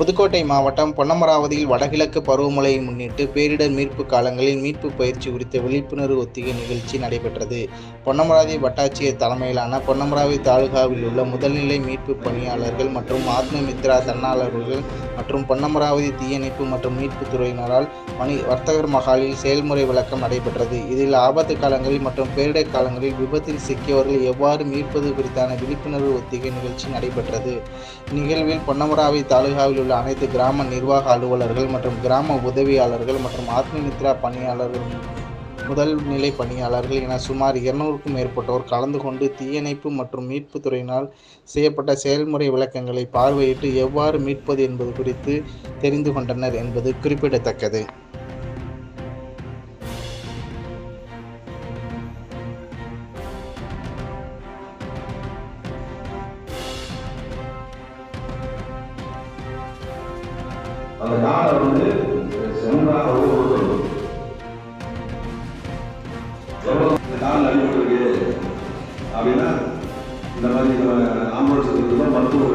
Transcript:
புதுக்கோட்டை மாவட்டம் பொன்னமராவதியில் வடகிழக்கு பருவமழையை முன்னிட்டு பேரிடர் மீட்பு காலங்களில் மீட்பு பயிற்சி குறித்த விழிப்புணர்வு ஒத்திகை நிகழ்ச்சி நடைபெற்றது. பொன்னமராவதி வட்டாட்சியர் தலைமையிலான பொன்னமராவதி தாலுகாவில் உள்ள முதல்நிலை மீட்பு பணியாளர்கள் மற்றும் ஆத்ம மித்ரா தன்னாளர்கள் மற்றும் பொன்னமராவதி தீயணைப்பு மற்றும் மீட்பு துறையினரால் மணி வர்த்தகர் மகாலில் செயல்முறை விளக்கம் நடைபெற்றது. இதில் ஆபத்து காலங்களில் மற்றும் பேரிடர் காலங்களில் விபத்தில் சிக்கியவர்கள் எவ்வாறு மீட்பது குறித்தான விழிப்புணர்வு ஒத்திகை நிகழ்ச்சி நடைபெற்றது. நிகழ்வில் பொன்னமராவதி தாலுகாவில் உள்ள அனைத்து கிராம நிர்வாக அலுவலர்கள் மற்றும் கிராம உதவியாளர்கள் மற்றும் ஆத்மித்ரா பணியாளர்கள் முதல் நிலை பணியாளர்கள் என சுமார் இருநூறுக்கும் மேற்பட்டோர் கலந்து கொண்டு தீயணைப்பு மற்றும் மீட்பு துறையினால் செய்யப்பட்ட செயல்முறை விளக்கங்களை பார்வையிட்டு எவ்வாறு மீட்பது என்பது குறித்து தெரிந்து கொண்டனர் என்பது குறிப்பிடத்தக்கது. அந்த நாளை வந்து சென்றாக ஒவ்வொருத்தரும் எவ்வளோ நாள் அடிபடுது அப்படின்னா இந்த மாதிரி நம்ம ஆம்புலன்ஸ் எடுத்துக்கோ மருத்துவம்